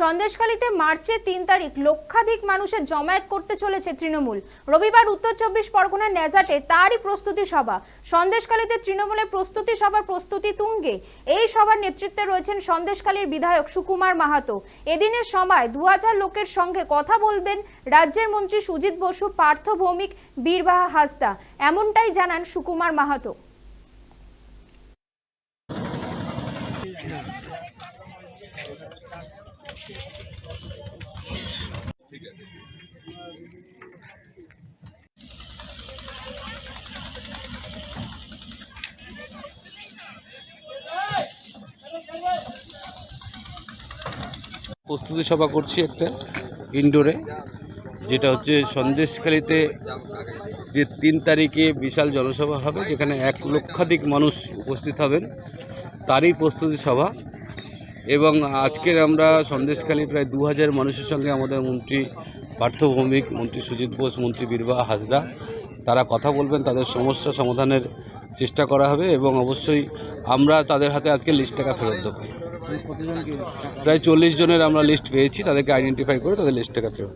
সন্দেশখালীতে মার্চের তিন তারিখ লক্ষাধিক মানুষের জমায়েত করতে চলেছে তৃণমূল। রবিবার উত্তর চব্বিশ পরগনার নেজাটে তারই প্রস্তুতি সভা। সন্দেশখালীতে তৃণমূলের প্রস্তুতি সভার প্রস্তুতি তুঙ্গে। এই সভার নেতৃত্বে রয়েছেন সন্দেশখালীর বিধায়ক সুকুমার মাহাতো। এদিনের সভায় দু লোকের সঙ্গে কথা বলবেন রাজ্যের মন্ত্রী সুজিত বসু, পার্থ ভৌমিক, বীরবাহা হাসদা। এমনটাই জানান সুকুমার মাহাতো। প্রস্তুতি সভা করছি একটা ইনডোরে যেটা হচ্ছে সন্দেশখালিতে যে তিন তারিখে বিশাল জনসভা হবে, যেখানে এক লক্ষাধিক মানুষ উপস্থিত হবেন। তারই প্রস্তুতি সভা। এবং আজকের আমরা সন্দেশখালী প্রায় দু হাজার মানুষের সঙ্গে আমাদের মন্ত্রী পার্থ ভৌমিক মন্ত্রী সুজিত বোস মন্ত্রী বীরবা হাসদা তারা কথা বলবেন তাদের সমস্যা সমাধানের চেষ্টা করা হবে এবং অবশ্যই আমরা তাদের হাতে আজকে লিস্ট টাকা ফেরত দেবো। প্রায় চল্লিশ জনের আমরা লিস্ট পেয়েছি তাদেরকে আইডেন্টিফাই করে তাদের লিস্ট টাকা ফেরত